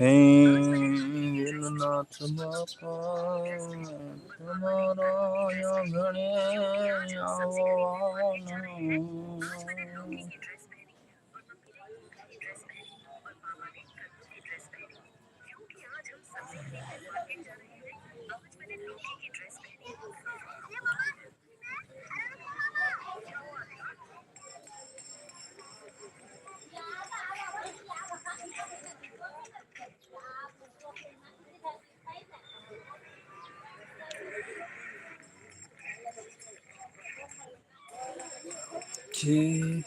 હે દિલનાથ બાપા તમારા ગણે આવવાના જી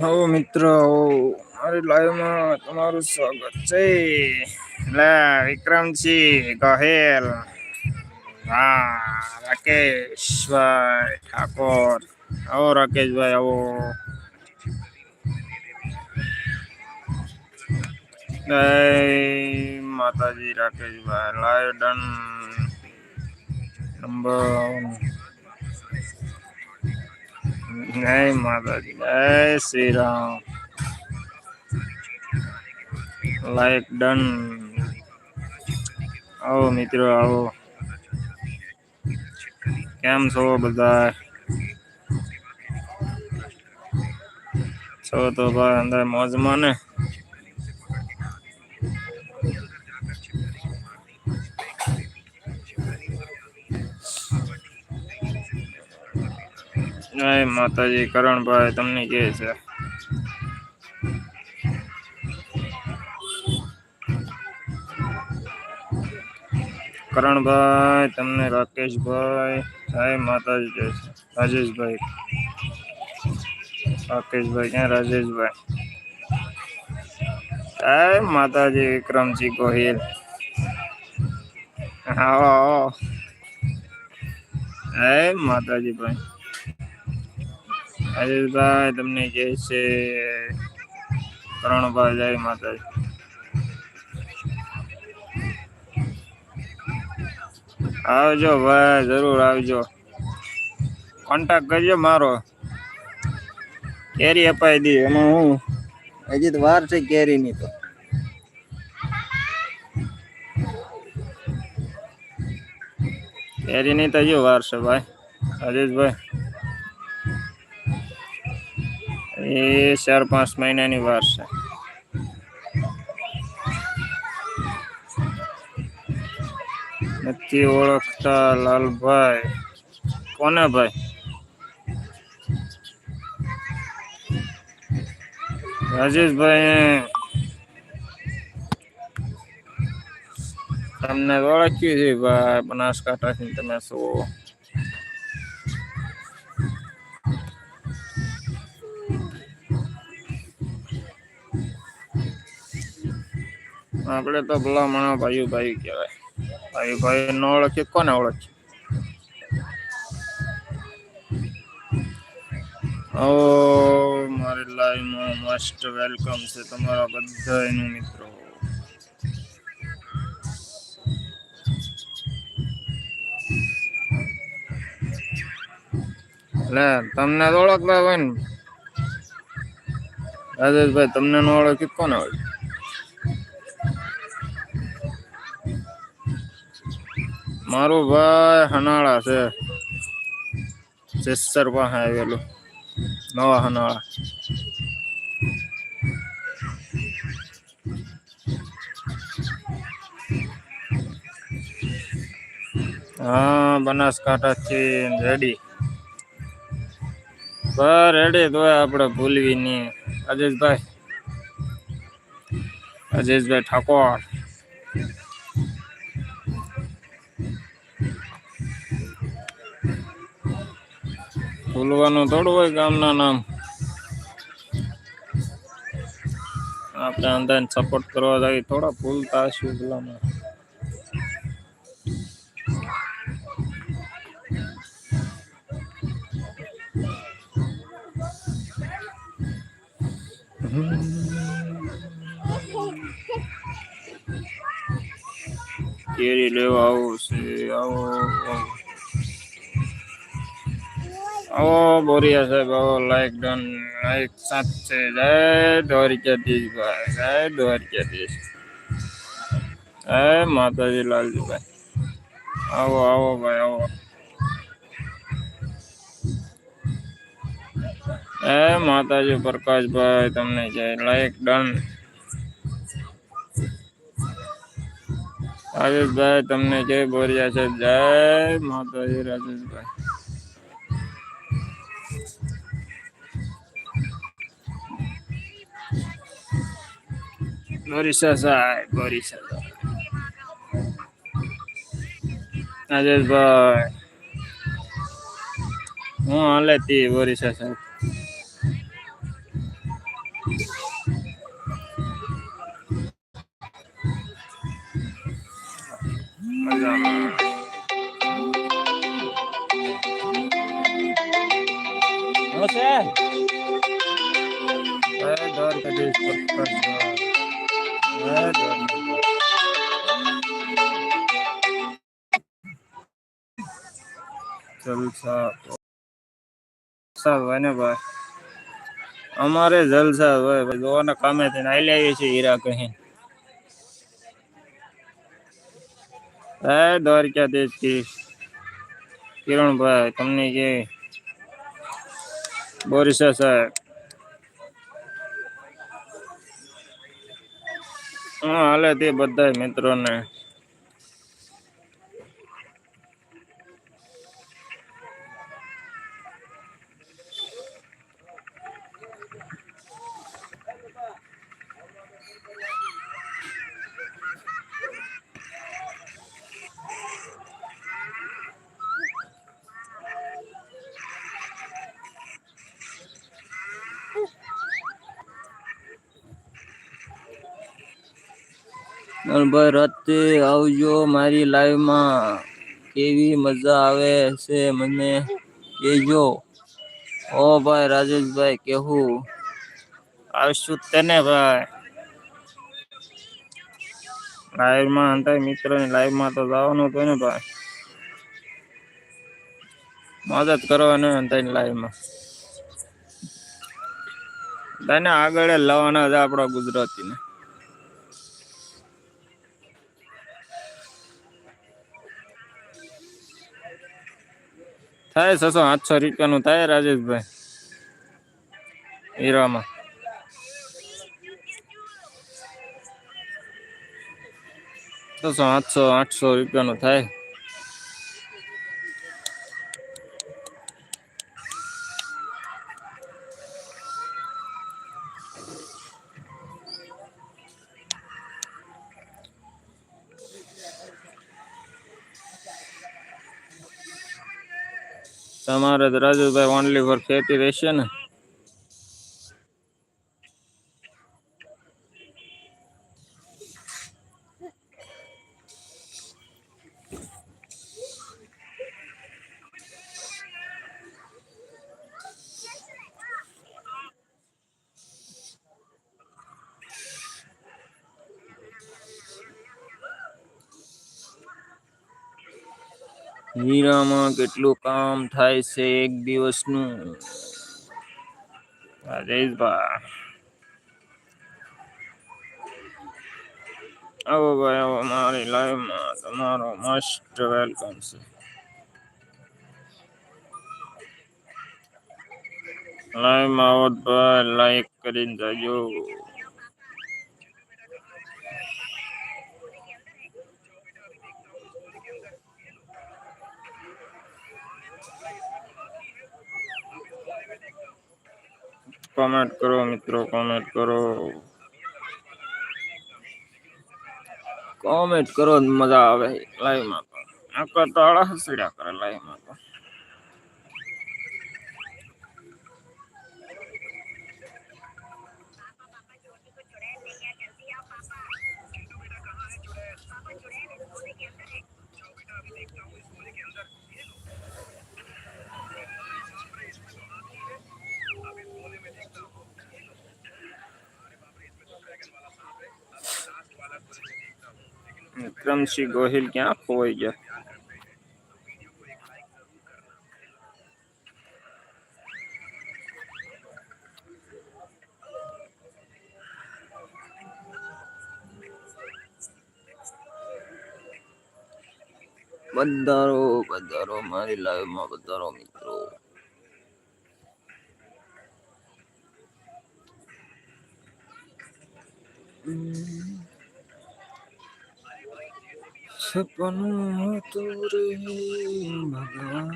હો મિત્ર મારી લાઈવમાં તમારું સ્વાગત છે લે વિક્રમસિંહ ગહેલ હા રાકેશભાઈ ઠાકોર આવો રાકેશભાઈ આવો જય માતાજી રાકેશભાઈ લાઈવ ડન નંબર જય માતાજી, જય શ્રી રામ લાઈક ડન આવો મિત્રો, આવો. કેમ છો બધા? છો તો ભાઈ અંદર મોજમાં ને? માતાજી કરણભાઈ તમને કે છે. કરણભાઈ, તમને રાકેશભાઈ, જય માતાજી, જય રાજેશભાઈ. રાકેશભાઈ, ક્યાં રાજેશભાઈ? જય માતાજી, વિક્રમજી ગોહિલ. આવો આવો. જય માતાજી ભાઈ. રાજેશભાઈ તમને કહે છે કરણભાઈ જય માતાજી. આવજો ભાઈ જરૂર આવજો. કોન્ટેક્ટ કરજો મારો. કેરી અપાઈ દી એમાં હું? હજી તો વાર છે કેરીની તો. કેરીની તો જો વાર છે ભાઈ. રાજેશભાઈ. એ ચાર પાંચ મહિનાની વાર છે. નથી ઓળખતા લાલભાઈ. કોને ભાઈ? રાજેશભાઈ તમને ઓળખ્યું છે ભાઈ બનાસકાંઠાથી તમે શું આપણે તો ભલામણા ભાઈ ભાઈ કહેવાય. ભાઈ ભાઈ ન ઓળખે, કોને ઓળખે? ઓ મારી લાઈવમાં મસ્ટ વેલકમ છે તમારા બધાનું મિત્રો. લે, તમને ઓળખતા હોય ને? રાજેશભાઈ, તમને ન ઓળખી કોને ઓળખી? મારું ભાઈ હનાળા છે. જેસર પાસે આવેલું. નવા હનાળા. હા, બનાસકાંઠાથી રેડી. બસ રેડી તો આપણે ભૂલવી નહીં અજેશભાઈ અજેશભાઈ ઠાકોર. ભૂલવાનું થોડું હોય ગામના નામ. આપણે અંદાજ સપોર્ટ કરવા જાય, થોડા ભૂલતા હશું ભૂલામાં કેરી લેવા આવું છે આવો. આવો બોરિયા સાહેબ, આવો લાઈક ડન એક છે. જય દ્વારિકાધીશ ભાઈ, જય દ્વારિકાધીશ. જય માતાજી લાલજીભાઈ. આવો આવો ભાઈ, આવો. એ માતાજી પ્રકાશભાઈ, તમને જય લાઈક ડન રાજેશભાઈ, તમને જય બોરિયા છે, જય માતાજી, રાજેશભાઈ. બોરીસા સાહેબ સાહેબ રાજેશભાઈ હું હાલે તી બોરીસા સાહેબ મજામાં જલસા જલસા હોય ને ભાઈ અમારે જલસા હોય, ભાઈ, જોવાના કામે થઈને આઈ આવીએ છીએ હીરા કહી હે દ્વારકાધીશ કી કિરણભાઈ, તમને કે બોરીસા સાહેબ. હા હાલે તે બધા મિત્રોને. ભાઈ રાતે આવજો મારી લાઈવમાં. કેવી મજા આવે છે મને કહેજો. ઓ ભાઈ રાજેશભાઈ કેવું આવશું તને ભાઈ. લાઈવમાં અંતર મિત્રની લાઈવમાં તો જવાનું હતું ને ભાઈ. મદદ કરવાની અંતરની લાઈવમાં. તને આગળ લાવવાના છે આપણા ગુજરાતીને. થાય છસો આઠસો રૂપિયાનું થાય રાજેશભાઈ. હીરામાં. છસો આઠસો આઠસો રૂપિયાનું થાય? તમારે તો રાજુભાઈ ઓનલી ફોર ખેતી રહેશે ને? હીરામાં કેટલું કામ થાય છે એક દિવસનું? રાજેશભાઈ આવો ભાઈ, આવો, મારી લાઈવમાં તમારો મસ્ત વેલકમ છે. લાઈવમાં આવો ભાઈ લાઈક કરીને જાજો. કોમેન્ટ કરો, મિત્રો કોમેન્ટ કરો. કોમેન્ટ કરો, મજા આવે. લાઈવમાં તો. નકર તો આળા હસડ્યા કરે લાઈવમાં વિક્રમસિંહ ગોહિલ ક્યાં ખોવાઈ ગયા બધારો બંધારો મારી લાઈવમાં બંધારો મિત્રો Mm-hmm. સપનું હતું રે ભગવાન.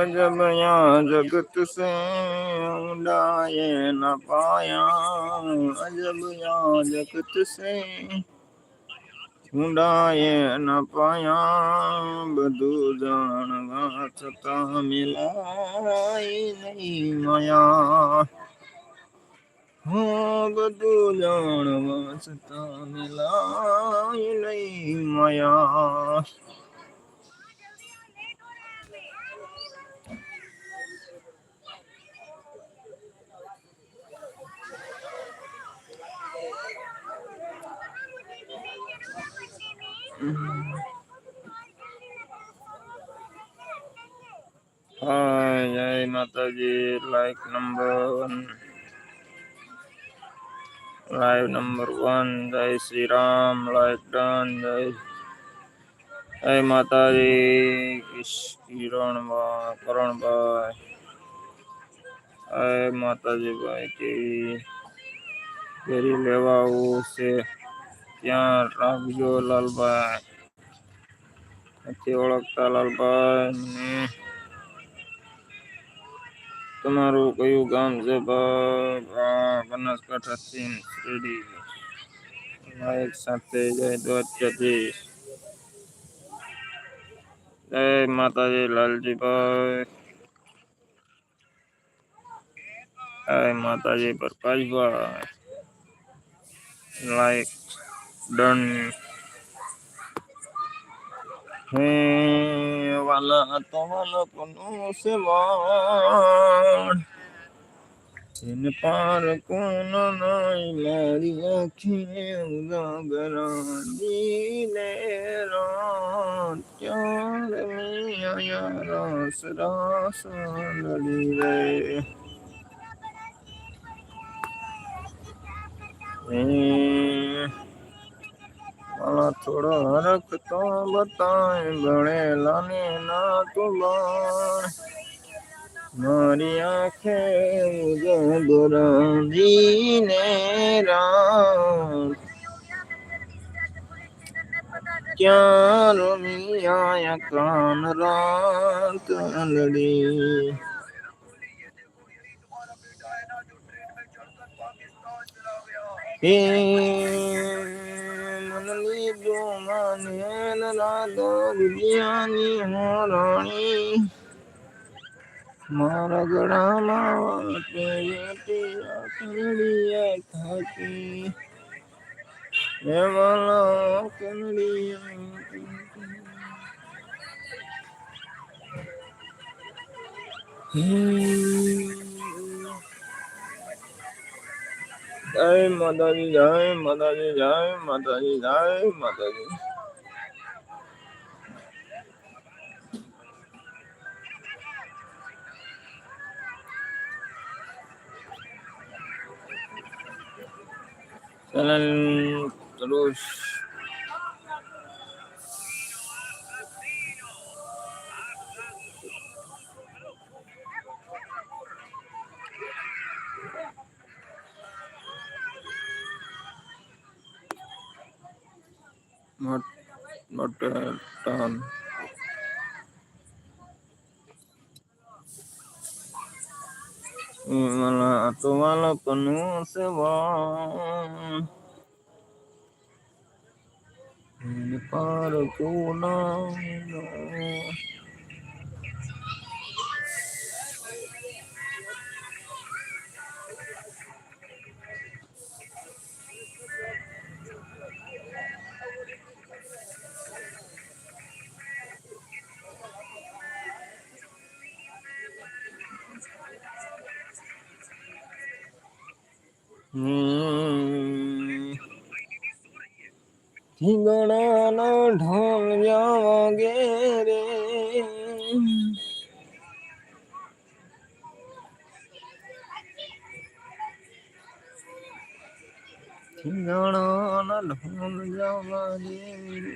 અજબ યા જગત સે ઉડાએ ન પાયા. અજબ યા જગત સે ઊંડાએ ન પાયા. બધું જાણવા છતાં મિલાય નહીં માયા. બધું જાણવા છતાં મિલાય નહીં માયા જય Mataji like number live number one જય શ્રી રામ લાઈક ડન જય જય માતાજી કિરણભાઈ કરણભાઈ જય માતાજી ભાઈ કેવી ઘેરી લેવા આવું છે ત્યાં રાખજો લાલભાઈ નથી ઓળખતા લાલભાઈ તમારું કયું ગામ છે ભાઈ બનાસકાંઠાથી શેરડી એક સાથે જય દ્વારકાધીશ જય માતાજી લાલજીભાઈ જય માતાજી પ્રકાશભાઈ લાઈક ડન है वाला तवल कुनो से वार इन पार कुन नाई लारी अखिने उदागरान दीने रान प्यार में आया रास रास लड़ी रे થોડો હરખ તો બતાય ભણેલા ને ના તો મારી આંખે ઉજબરાજીને રાત ક્યાં રમી આયા કાન રાત લડી જો માને રાધો વિદ્યાની હોરાણી મારા ગળામાં આખરડીએ થાકી હે વાલા જય માતાજી જય માતાજી જય માતાજી જય માતાજી terus not not uh, done. তোমালোক সেব। পার কোন ઠીંગણાનો ઢોલ વાગે રે. ગણાના ઢોલ દેવી રે.